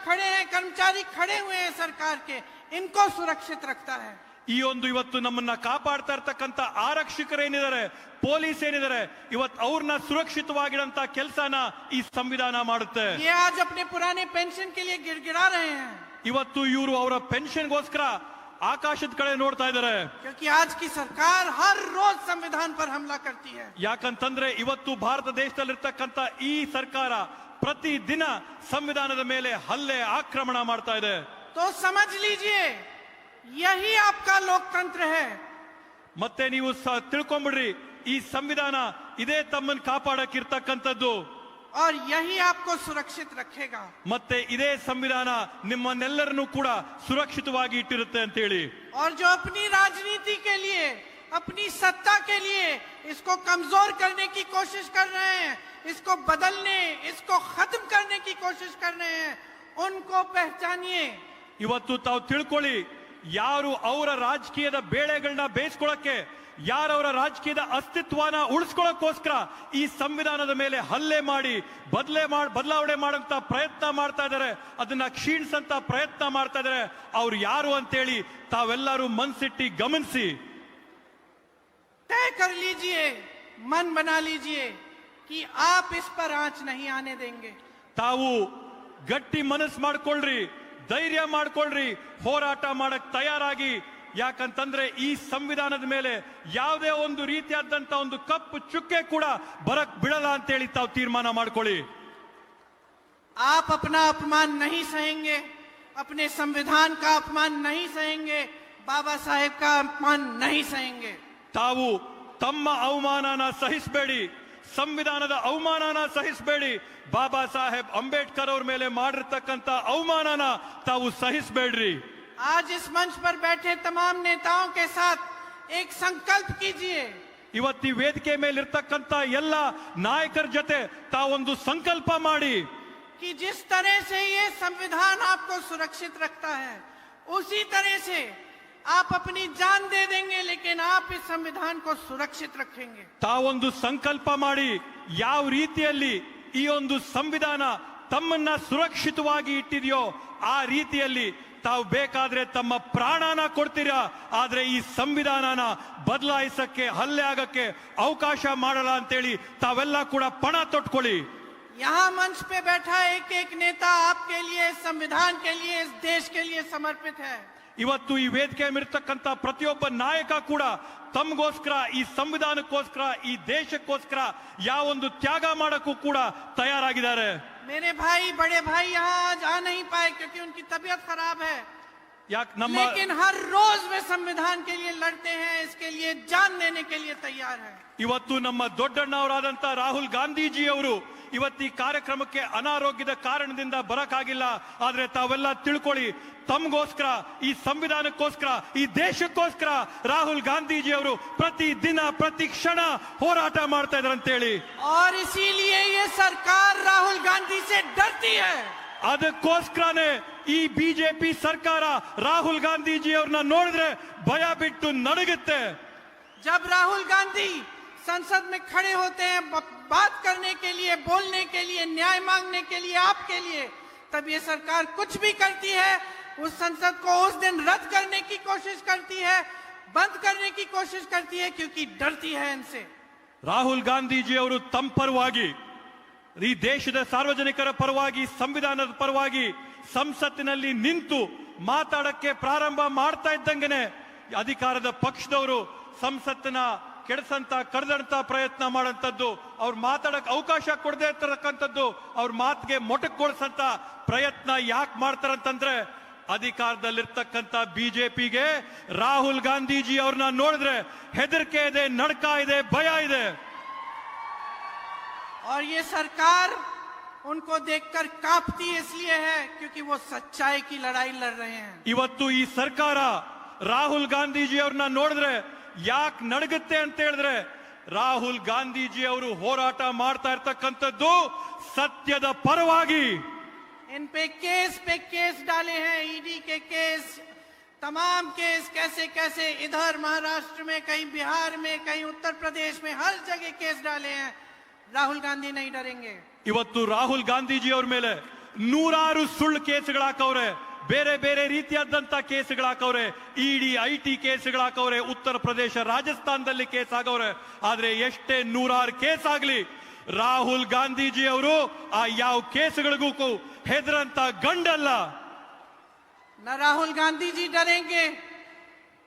खड़े हैं कर्मचारी खड़े हुए हैं सरकार के इनको सुरक्षित रखता है ಈ ಒಂದು ಇವತ್ತು ನಮ್ಮನ್ನ ಕಾಪಾಡ್ತಾ ಇರ್ತಕ್ಕಂಥ ಆರಕ್ಷಕರೇನಿದ್ದಾರೆ ಪೊಲೀಸ್ ಏನಿದ್ದಾರೆ ಇವತ್ತು ಅವ್ರನ್ನ ಸುರಕ್ಷಿತವಾಗಿಡಂತ ಕೆಲಸನ ಈ ಸಂವಿಧಾನ ಮಾಡುತ್ತೆ ये आज अपने पुराने पेंशन के लिए गिड़गिड़ा रहे हैं ಇವತ್ತು ಇವರು ಅವರ ಪೆನ್ಷನ್ಗೋಸ್ಕರ ಆಕಾಶದ ಕಡೆ ನೋಡ್ತಾ ಇದ್ದಾರೆ क्योंकि आज की सरकार हर रोज संविधान पर हमला करती है ಯಾಕಂತಂದ್ರೆ ಇವತ್ತು ಭಾರತ ದೇಶದಲ್ಲಿರ್ತಕ್ಕಂಥ ಈ ಸರ್ಕಾರ ಪ್ರತಿ ದಿನ ಸಂವಿಧಾನದ ಮೇಲೆ ಹಲ್ಲೆ ಆಕ್ರಮಣ ಮಾಡ್ತಾ ಇದೆ तो समझ लीजिए यही आपका लोकतंत्र है ಮತ್ತೆ ನೀವು ಸ- ತಿಳ್ಕೊಂಬಿಡ್ರಿ ಈ ಸಂವಿಧಾನ ಇದೇ ತಮ್ಮನ್ನ ಕಾಪಾಡಕ್ಕಿರ್ತಕ್ಕಂಥದ್ದು और यही आपको सुरक्षित रखेगा ಮತ್ತೆ ಇದೇ ಸಂವಿಧಾನ ನಿಮ್ಮನ್ನೆಲ್ಲರನ್ನೂ ಕೂಡ ಸುರಕ್ಷಿತವಾಗಿ ಇಟ್ಟಿರುತ್ತೆ ಅಂತ ಹೇಳಿ और जो अपनी राजनीति के लिए अपनी सत्ता के लिए इसको कमजोर करने की कोशिश कर रहे हैं इसको बदलने इसको खत्म करने की कोशिश कर रहे हैं उनको पहचानिए ಇವತ್ತು ತಾವು ತಿಳ್ಕೊಳ್ಳಿ ಯಾರು ಅವರ ರಾಜಕೀಯದ ಬೇಳೆಗಳನ್ನ ಬೇಯಿಸ್ಕೊಳಕ್ಕೆ ಯಾರವರ ರಾಜಕೀಯದ ಅಸ್ತಿತ್ವನ ಉಳಿಸ್ಕೊಳ್ಳೋಕ್ಕೋಸ್ಕರ ಈ ಸಂವಿಧಾನದ ಮೇಲೆ ಹಲ್ಲೆ ಮಾಡಿ ಬದಲೇ ಮಾಡ್ ಬದಲಾವಣೆ ಮಾಡಂತ ಪ್ರಯತ್ನ ಮಾಡ್ತಾ ಇದ್ದಾರೆ ಅದನ್ನ ಕ್ಷೀಣಿಸಂತ ಪ್ರಯತ್ನ ಮಾಡ್ತಾ ಇದ್ದಾರೆ ಅವ್ರು ಯಾರು ಅಂತೇಳಿ ತಾವೆಲ್ಲರೂ ಮನ್ಸಿಟ್ಟಿ ಗಮನಿಸಿ तय कर लीजिए मन बना लीजिए कि आप इस पर आंच नहीं आने देंगे ತಾವು ಗಟ್ಟಿ ಮನಸ್ಸು ಮಾಡ್ಕೊಳ್ರಿ ಧೈರ್ಯ ಮಾಡ್ಕೊಳ್ರಿ ಹೋರಾಟ ಮಾಡಕ್ ತಯಾರಾಗಿ ಯಾಕಂತಂದ್ರೆ ಈ ಸಂವಿಧಾನದ ಮೇಲೆ ಯಾವುದೇ ಒಂದು ರೀತಿಯಾದಂತ ಒಂದು ಕಪ್ಪು ಚುಕ್ಕೆ ಕೂಡ ಬರಕ್ ಬಿಡಲ್ಲ ಅಂತೇಳಿ ತಾವು ತೀರ್ಮಾನ ಮಾಡ್ಕೊಳ್ಳಿ आप अपना अपमान नहीं सहेंगे अपने संविधान का अपमान नहीं सहेंगे बाबा साहेब का अपमान नहीं सहेंगे ತಾವು ತಮ್ಮ ಅವಮಾನನ ಸಹಿಸಬೇಡಿ ಸಂವಿಧಾನದ ಅವಮಾನನ ಸಹಿಸಬೇಡಿ ಬಾಬಾ ಸಾಹೇಬ್ ಅಂಬೇಡ್ಕರ್ ಅವ್ರ ಮೇಲೆ ಮಾಡಿರ್ತಕ್ಕಂಥ ಅವಮಾನನ ತಾವು ಸಹಿಸಬೇಡ್ರಿ आज इस मंच पर बैठे तमाम नेताओं के साथ एक संकल्प कीजिए ಇವತ್ತು ಈ ವೇದಿಕೆ ಮೇಲಿರ್ತಕ್ಕಂಥ ಎಲ್ಲ ನಾಯಕರ ಜೊತೆ ತಾವೊಂದು ಸಂಕಲ್ಪ ಮಾಡಿ कि जिस तरह से ये संविधान आपको सुरक्षित रखता है उसी तरह से आप अपनी जान दे देंगे लेकिन आप इस संविधान को सुरक्षित रखेंगे ತಾವೊಂದು ಸಂಕಲ್ಪ ಮಾಡಿ ಯಾವ ರೀತಿಯಲ್ಲಿ ಈ ಒಂದು ಸಂವಿಧಾನ ತಮ್ಮನ್ನ ಸುರಕ್ಷಿತವಾಗಿ ಇಟ್ಟಿದೆಯೋ ಆ ರೀತಿಯಲ್ಲಿ ತಾವು ಬೇಕಾದ್ರೆ ತಮ್ಮ ಪ್ರಾಣನ ಕೊಡ್ತೀರಾ ಆದ್ರೆ ಈ ಸಂವಿಧಾನನ ಬದಲಾಯಿಸಕ್ಕೆ ಹಲ್ಲೆ ಆಗಕ್ಕೆ ಅವಕಾಶ ಮಾಡಲ್ಲ ಅಂತೇಳಿ ತಾವೆಲ್ಲ ಕೂಡ ಪಣ ತೊಟ್ಕೊಳ್ಳಿ यहाँ मंच पे बैठा एक एक नेता आपके लिए इस संविधान के लिए इस देश के लिए समर्पित है ಇವತ್ತು ಈ ವೇದಿಕೆ ಇರ್ತಕ್ಕಂಥ ಪ್ರತಿಯೊಬ್ಬ ನಾಯಕ ಕೂಡ ತಮಗೋಸ್ಕರ ಈ ಸಂವಿಧಾನಕ್ಕೋಸ್ಕರ ಈ ದೇಶಕ್ಕೋಸ್ಕರ ಯಾವೊಂದು ತ್ಯಾಗ ಮಾಡಕ್ಕೂ ಕೂಡ ತಯಾರಾಗಿದ್ದಾರೆ मेरे भाई बड़े भाई यहाँ आज आ नहीं पाए क्योंकि उनकी तबीयत खराब है ಯಾಕೆ ನಮ್ಮ लेकिन हर रोज वे संविधान के लिए लड़ते हैं इसके लिए जान देने के लिए तैयार है ಇವತ್ತು ನಮ್ಮ ದೊಡ್ಡಣ್ಣವರಾದಂತ ರಾಹುಲ್ ಗಾಂಧೀಜಿ ಅವರು ಇವತ್ತು ಈ ಕಾರ್ಯಕ್ರಮಕ್ಕೆ ಅನಾರೋಗ್ಯದ ಕಾರಣದಿಂದ ಬರಕ್ಕಾಗಿಲ್ಲ ಆದ್ರೆ ತಾವೆಲ್ಲ ತಿಳ್ಕೊಳ್ಳಿ ತಮಗೋಸ್ಕರ ಈ ಸಂವಿಧಾನಕ್ಕೋಸ್ಕರ ಈ ದೇಶಕ್ಕೋಸ್ಕರ ರಾಹುಲ್ ಗಾಂಧೀಜಿ ಅವರು ಪ್ರತಿ ದಿನ ಪ್ರತಿ ಕ್ಷಣ ಹೋರಾಟ ಮಾಡ್ತಾ ಇದಾರೆ ಅಂತೇಳಿ. ಸರ್ಕಾರ ರಾಹುಲ್ ಗಾಂಧಿ ಡರ್ತಿ ಅದಕ್ಕೋಸ್ಕರನೇ ಈ ಬಿಜೆಪಿ ಸರ್ಕಾರ ರಾಹುಲ್ ಗಾಂಧೀಜಿ ಅವ್ರನ್ನ ನೋಡಿದ್ರೆ ಭಯ ಬಿಟ್ಟು ನಡಗುತ್ತೆ. ಜಬ್ ರಾಹುಲ್ ಗಾಂಧಿ ಸಂಸದ್ ಮೇ ಖಡೆ ಹೋತೆ ಬಾತ್ लिए बोलने के लिए न्याय मांगने के लिए आपके लिए तब ये सरकार कुछ भी करती है उस संसद को उस दिन रद्द करने की कोशिश करती है बंद करने की कोशिश करती है क्योंकि डरती है इनसे ರಾಹುಲ್ ಗಾಂಧೀಜಿ ಅವರು ತಮ್ಮ ಪರವಾಗಿ ಈ ದೇಶದ ಸಾರ್ವಜನಿಕರ ಪರವಾಗಿ ಸಂವಿಧಾನದ ಪರವಾಗಿ ಸಂಸತ್ತಿನಲ್ಲಿ ನಿಂತು ಮಾತಾಡಕ್ಕೆ ಪ್ರಾರಂಭ ಮಾಡ್ತಾ ಇದ್ದಂಗೆನೆ ಅಧಿಕಾರದ ಪಕ್ಷದವರು ಸಂಸತ್ತಿನ ಕೆಡಸಂತ ಕಡ್ದಂತ ಪ್ರಯತ್ನ ಮಾಡಂತದ್ದು ಅವ್ರು ಮಾತಾಡಕ್ ಅವಕಾಶ ಕೊಡದೇ ಇರ್ತಕ್ಕಂಥದ್ದು ಅವ್ರ ಮಾತಿಗೆ ಮೊಟಕುಗೊಳಿಸಂತ ಪ್ರಯತ್ನ ಯಾಕೆ ಮಾಡ್ತಾರಂತಂದ್ರೆ ಅಧಿಕಾರದಲ್ಲಿರ್ತಕ್ಕಂಥ ಬಿಜೆಪಿಗೆ ರಾಹುಲ್ ಗಾಂಧೀಜಿ ಅವ್ರನ್ನ ನೋಡಿದ್ರೆ ಹೆದರಿಕೆ ಇದೆ ನಡ್ಕ ಇದೆ ಭಯ ಇದೆ और ये सरकार उनको देखकर कांपती इसलिए है क्योंकि वो सच्चाई की लड़ाई लड़ रहे हैं ಇವತ್ತು ಈ ಸರ್ಕಾರ ರಾಹುಲ್ ಗಾಂಧೀಜಿ ಅವ್ರನ್ನ ನೋಡಿದ್ರೆ ಯಾಕೆ ನಡಗುತ್ತೆ ಅಂತ ಹೇಳಿದ್ರೆ ರಾಹುಲ್ ಗಾಂಧೀಜಿ ಅವರು ಹೋರಾಟ ಮಾಡ್ತಾ ಇರ್ತಕ್ಕಂಥದ್ದು ಸತ್ಯದ ಪರವಾಗಿ इन पे केस पे केस डाले हैं ईडी के केस तमाम केस कैसे कैसे इधर महाराष्ट्र में कहीं बिहार में कहीं उत्तर प्रदेश में हर जगह केस डाले हैं राहुल गांधी नहीं डरेंगे ಇವತ್ತು ರಾಹುಲ್ ಗಾಂಧೀಜಿ ಅವ್ರ ಮೇಲೆ ನೂರಾರು ಸುಳ್ಳು ಕೇಸುಗಳು ಹಾಕವ್ರೆ ಬೇರೆ ಬೇರೆ ರೀತಿಯಾದಂತ ಕೇಸುಗಳು ಹಾಕವ್ರೆ ಇಡಿ ಐ ಟಿ ಕೇಸುಗಳು ಹಾಕವ್ರೆ ಉತ್ತರ ಪ್ರದೇಶ ರಾಜಸ್ಥಾನದಲ್ಲಿ ಕೇಸ್ ಆಗವ್ರೆ ಆದ್ರೆ ಎಷ್ಟೇ ನೂರಾರು ಕೇಸ್ ಆಗ್ಲಿ ರಾಹುಲ್ ಗಾಂಧೀಜಿ ಅವರು ಆ ಯಾವ ಕೇಸುಗಳಿಗೂ ಹೆದರಂತ ಗಂಡಲ್ಲ न राहुल गांधी जी डरेंगे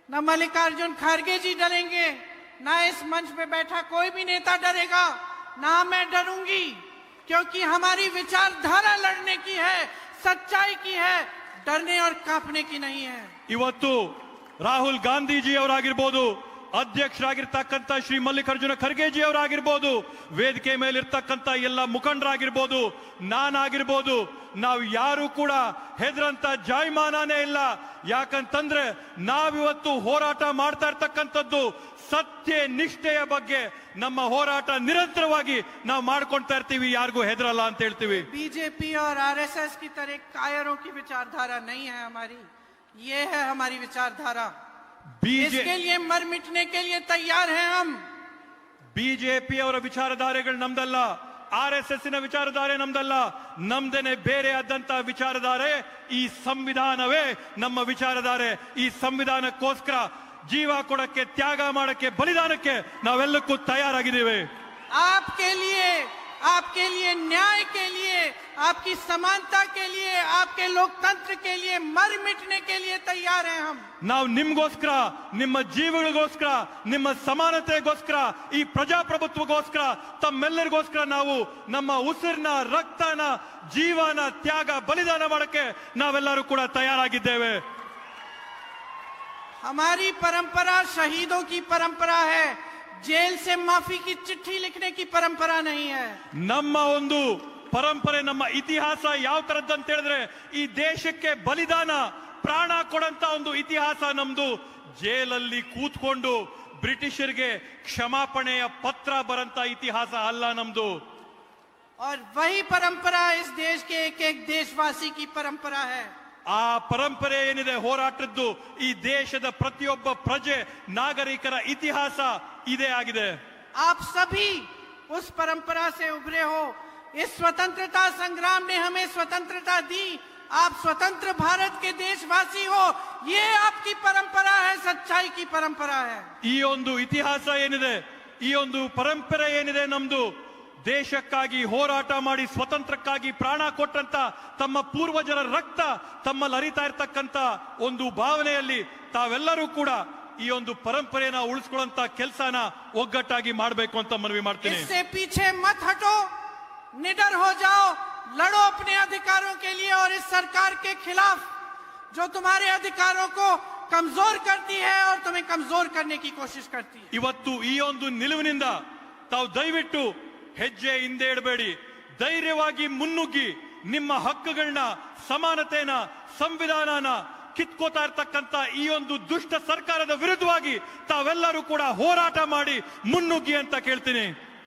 न मल्लिकार्जुन खड़गे जी डरेंगे न इस मंच पे बैठा कोई भी नेता डरेगा ना मैं डरूंगी क्योंकि हमारी विचारधारा लड़ने की है सच्चाई की है डरने और कांपने की नहीं है ಇವತ್ತು ರಾಹುಲ್ ಗಾಂಧೀಜಿ ಅವರಾಗಿರ್ಬೋದು ಅಧ್ಯಕ್ಷರಾಗಿರ್ತಕ್ಕಂಥ ಶ್ರೀ ಮಲ್ಲಿಕಾರ್ಜುನ ಖರ್ಗೆಜಿ ಅವರಾಗಿರ್ಬೋದು ವೇದಿಕೆ ಮೇಲಿರ್ತಕ್ಕಂಥ ಎಲ್ಲ ಮುಖಂಡರಾಗಿರ್ಬೋದು ನಾನಾಗಿರ್ಬೋದು ನಾವು ಯಾರು ಕೂಡ ಹೆದರಂತ ಜಾಯಮಾನನೇ ಇಲ್ಲ ಯಾಕಂತಂದ್ರೆ ನಾವಿವತ್ತು ಹೋರಾಟ ಮಾಡ್ತಾ ಇರ್ತಕ್ಕಂಥದ್ದು ಸತ್ಯ ನಿಷ್ಠೆಯ ಬಗ್ಗೆ ನಮ್ಮ ಹೋರಾಟ ನಿರಂತರವಾಗಿ ನಾವು ಮಾಡ್ಕೊಳ್ತಾ ಇರ್ತೀವಿ ಯಾರಿಗೂ ಹೆದರಲ್ಲ ಅಂತ ಹೇಳ್ತೀವಿ बीजेपी और आरएसएस की तरह कायरों की विचारधारा नहीं है हमारी ये है हमारी विचारधारा ಬಿಜೆ इसके लिए मर मिटने के लिए तैयार हैं हम ಬಿಜೆಪಿ ಅವರ ವಿಚಾರಧಾರೆಗಳು ನಮ್ದಲ್ಲ ಆರ್ ಎಸ್ ಎಸ್ ನ ವಿಚಾರಧಾರೆ ನಮ್ದಲ್ಲ ನಮ್ದೇನೆ ಬೇರೆ ಆದಂತ ವಿಚಾರಧಾರೆ ಈ ಸಂವಿಧಾನವೇ ನಮ್ಮ ವಿಚಾರಧಾರೆ ಈ ಸಂವಿಧಾನಕ್ಕೋಸ್ಕರ ಜೀವ ಕೊಡಕ್ಕೆ ತ್ಯಾಗ ಮಾಡಕ್ಕೆ ಬಲಿದಾನಕ್ಕೆ ನಾವೆಲ್ಲಕ್ಕೂ ತಯಾರಾಗಿದ್ದೇವೆ आपके लिए आपके लिए न्याय के लिए आपकी समानता के लिए आपके लोकतंत्र के लिए मर मिटने के लिए तैयार हैं हम ನಾವು ನಿಮ್ಗೋಸ್ಕರ ನಿಮ್ಮ ಜೀವಗಳಿಗೋಸ್ಕರ ನಿಮ್ಮ ಸಮಾನತೆಗೋಸ್ಕರ ಈ ಪ್ರಜಾಪ್ರಭುತ್ವಗೋಸ್ಕರ ತಮ್ಮೆಲ್ಲರಿಗೋಸ್ಕರ ನಾವು ನಮ್ಮ ಉಸಿರಿನ ರಕ್ತನ ಜೀವನ ತ್ಯಾಗ ಬಲಿದಾನ ಮಾಡಕ್ಕೆ ನಾವೆಲ್ಲರೂ ಕೂಡ ತಯಾರಾಗಿದ್ದೇವೆ हमारी परंपरा शहीदों की परंपरा है जेल से माफी की चिट्ठी लिखने की परंपरा नहीं है ನಮ್ಮ ಒಂದು ಪರಂಪರೆ ನಮ್ಮ ಇತಿಹಾಸ ಯಾವ ತರದ್ದಂತ ಹೇಳಿದ್ರೆ ಈ ದೇಶಕ್ಕೆ ಬಲಿದಾನ ಪ್ರಾಣ ಕೊಡಂತ ಒಂದು ಇತಿಹಾಸ ನಮ್ದು ಜೇಲಲ್ಲಿ ಕೂತ್ಕೊಂಡು ಬ್ರಿಟಿಷರಿಗೆ ಕ್ಷಮಾಪಣೆಯ ಪತ್ರ ಬರಂತ ಇತಿಹಾಸ ಅಲ್ಲ ನಮ್ದು और वही परंपरा इस देश के एक एक देशवासी की परंपरा है ಆ ಪರಂಪರೆ ಏನಿದೆ ಹೋರಾಟದ್ದು ಈ ದೇಶದ ಪ್ರತಿಯೊಬ್ಬ ಪ್ರಜೆ ನಾಗರಿಕರ ಇತಿಹಾಸ ಇದೇ ಆಗಿದೆ आप सभी उस परंपरा से उभरे हो इस स्वतंत्रता संग्राम ने हमें स्वतंत्रता दी आप स्वतंत्र भारत के देशवासी हो ये आपकी परंपरा है सच्चाई की परंपरा है ಈ ಒಂದು ಇತಿಹಾಸ ಏನಿದೆ ಈ ಒಂದು ಪರಂಪರೆ ಏನಿದೆ ನಮ್ದು ದೇಶಕ್ಕಾಗಿ ಹೋರಾಟ ಮಾಡಿ ಸ್ವತಂತ್ರಕ್ಕಾಗಿ ಪ್ರಾಣ ಕೊಟ್ಟಂತ ತಮ್ಮ ಪೂರ್ವಜರ ರಕ್ತ ತಮ್ಮಲ್ಲಿ ಹರಿತಾ ಇರ್ತಕ್ಕಂತ ಒಂದು ಭಾವನೆಯಲ್ಲಿ ತಾವೆಲ್ಲರೂ ಕೂಡ ಈ ಒಂದು ಪರಂಪರೆನ ಉಳಿಸ್ಕೊಳ್ಳುವಂತ ಕೆಲಸನ ಒಗ್ಗಟ್ಟಾಗಿ ಮಾಡಬೇಕು ಅಂತ ಮನವಿ ಮಾಡ್ತೀನಿ इससे पीछे मत हटो निडर हो जाओ लड़ो अपने अधिकारों के लिए और इस सरकार के खिलाफ जो तुम्हारे अधिकारों को कमजोर करती है और तुम्हें कमजोर करने की कोशिश करती है ಇವತ್ತು ಈ ಒಂದು ನಿಲುವಿನಿಂದ ತಾವು ದಯವಿಟ್ಟು ಹೆಜ್ಜೆ ಹಿಂದೆ ಇಡಬೇಡಿ. ಧೈರ್ಯವಾಗಿ ಮುನ್ನುಗ್ಗಿ ನಿಮ್ಮ ಹಕ್ಕುಗಳನ್ನ ಸಮಾನತೆನ, ಸಂವಿಧಾನನ ಕಿತ್ಕೋತಾ ಇರ್ತಕ್ಕಂತ ಈ ಒಂದು ದುಷ್ಟ ಸರ್ಕಾರದ ವಿರುದ್ಧವಾಗಿ ತಾವೆಲ್ಲರೂ ಕೂಡ ಹೋರಾಟ ಮಾಡಿ ಮುನ್ನುಗ್ಗಿ ಅಂತ ಕೇಳ್ತೀನಿ.